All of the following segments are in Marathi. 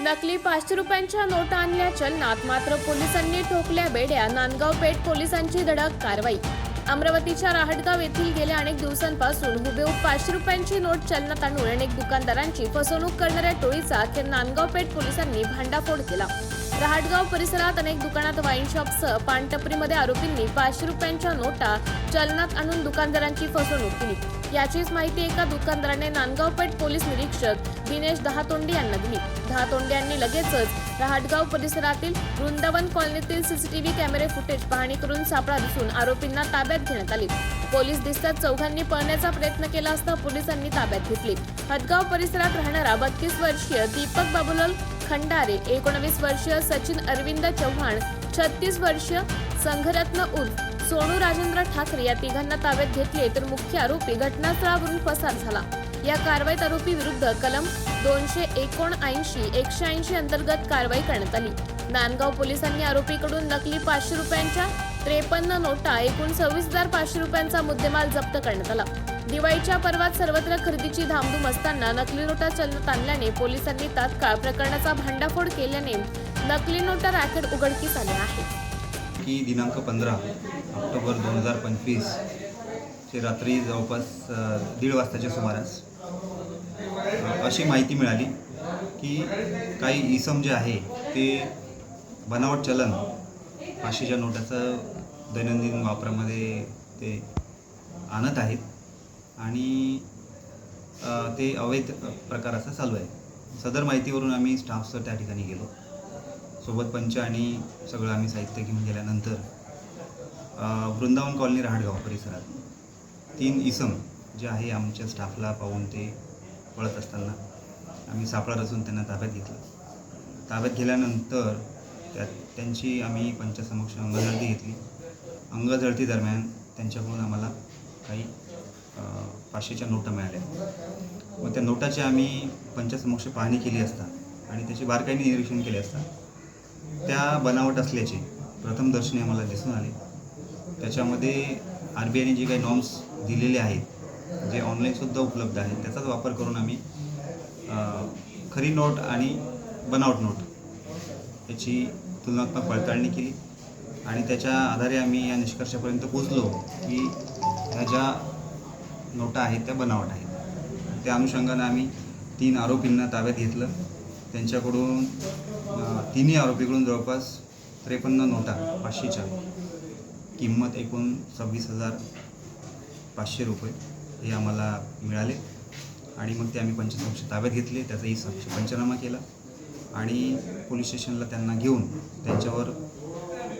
नकली पाचशे रुपयांच्या नोटा आणल्या चलनात मात्र पोलिसांनी ठोकल्या बेड्या. नांदगाव पेठ पोलिसांची धडक कारवाई. अमरावतीच्या राहटगाव येथील गेल्या अनेक दिवसांपासून हुबेहूब पाचशे रुपयांची नोट चलनात आणून अनेक दुकानदारांची फसवणूक करणाऱ्या टोळीचा अखेर नांदगाव पेठ पोलिसांनी भांडाफोड केला. रहाटगाव परिसरात अनेक दुकानात वाईन शॉपसह पानटपरीमध्ये आरोपींनी पाचशे रुपयांच्या नोटा चलनात आणून दुकानदारांची फसवणूक केली. याचीच माहिती एका दुकानदाराने नांदगाव पेठ पोलीस निरीक्षक दिनेश दहातोंडे यांना दिली. दहातोंडे यांनी लगेचच रहाटगाव परिसरातील वृंदावन कॉलनीतील सीसीटीव्ही कॅमेरे फुटेज पाहणी करून सापळा दिसून आरोपींना ताब्यात घेण्यात आले. पोलीस दिसतात चौघांनी पळण्याचा प्रयत्न केला असता पोलिसांनी ताब्यात घेतली. हदगाव परिसरात राहणारा बत्तीस वर्षीय दीपक बाबुलाल खंडारे एकोणवीस वर्षीय सचिन अरविंद चव्हाण छत्तीस वर्षीय संघरत्न उर्फ सोनू राजेंद्र ठाकरे या तिघांना ताब्यात घेतले तर मुख्य आरोपी घटनास्थळावरून पसार झाला. या कारवाईत आरोपी विरुद्ध कलम दोनशे एकोणऐंशी एकशे ऐंशी अंतर्गत कारवाई करण्यात आली. नांदगाव पोलिसांनी आरोपीकडून नकली पाचशे रुपयांच्या त्रेपन्न नोटा एकूण सव्वीस हजार पाचशे रुपयांचा मुद्देमाल जप्त करण्यात आला. दिवाळीच्या पर्वात सर्वत्र खरेदीची धामधूम असताना नकली नोटा चलनात आणल्याने पोलिसांनी तात्काळ प्रकरणाचा भांडाफोड केल्याने नकली नोटा रॅकेट उघडकीस आले आहे की दिनांक पंधरा ऑक्टोबर दोन हजार पंचवीस ते रात्री जवळपास दीड वाजताच्या सुमारास अशी माहिती मिळाली की काही इसम जे आहे ते बनावट चलन पाचशेच्या नोटाचं दैनंदिन वापरामध्ये ते आणत आहेत आणि ते अवैध प्रकार असा चालू आहे. सदर माहितीवरून आम्ही स्टाफसह त्या ठिकाणी गेलो. सोबत पंच आणि सगळं आम्ही साहित्य घेऊन गेल्यानंतर वृंदावन कॉलनी रहाटगाव परिसरात तीन इसम जे आहे आमच्या स्टाफला पाहून ते पळत असताना आम्ही सापळा रचून त्यांना ताब्यात घेतलं. ताब्यात गेल्यानंतर त्या त्यांची आम्ही पंचासमक्ष अंगझळती घेतली. अंगझळती दरम्यान त्यांच्याकडून आम्हाला काही पाचशेच्या नोटा मिळाल्या. मग त्या नोटाची आम्ही पंचासमक्ष पाहणी केली असता आणि त्याची बारकाईने निरीक्षण केले असता त्या बनावट असल्याचे प्रथमदर्शनी आम्हाला दिसून आले. त्याच्यामध्ये आर बी आयने जे काही नॉर्म्स दिलेले आहेत जे ऑनलाईनसुद्धा उपलब्ध आहेत त्याचाच वापर करून आम्ही खरी नोट आणि बनावट नोट याची तुलनात्मक पडताळणी केली. आणि त्याच्या आधारे आम्ही या निष्कर्षापर्यंत पोचलो की ह्या ज्या नोटा आहेत त्या बनावट आहेत. त्या अनुषंगानं आम्ही तीन आरोपींना ताब्यात घेतलं. त्यांच्याकडून तिन्ही आरोपीकडून जवळपास त्रेपन्न नोटा पाचशेच्या. किंमत एकूण सव्वीस हजार पाचशे रुपये हे आम्हाला मिळाले. आणि मग ते आम्ही पंचसंक्ष ताब्यात घेतले त्याचाही साक्ष पंचनामा केला. आणि पोलीस स्टेशनला त्यांना घेऊन त्यांच्यावर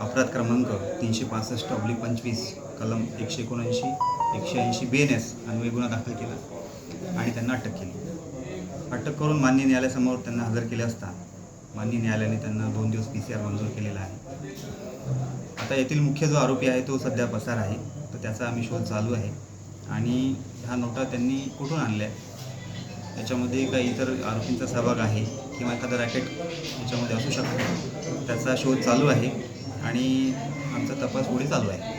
अपराध क्रमांक तीनशे पासष्ट अब्लिक पंचवीस कलम एकशे एकोणऐंशी एकशे ऐंशी बी एन एस अन्वय गुन्हा दाखल केला आणि त्यांना अटक केली. अटक करून मान्य न्यायालयासमोर त्यांना हजर केले असता मान्य न्यायालयाने त्यांना दोन दिवस पी सी आर मंजूर केलेला आहे. आता येथील मुख्य जो आरोपी आहे तो सध्या पसार आहे तर त्याचा आम्ही शोध चालू आहे. आणि ह्या नोटा त्यांनी कुठून आणल्या? याच्यामध्ये काही इतर आरोपींचा सहभाग आहे किंवा एखादा रॅकेट याच्यामध्ये असू शकतो. त्याचा शोध चालू आहे आणि आमचा तपास पुढे चालू आहे.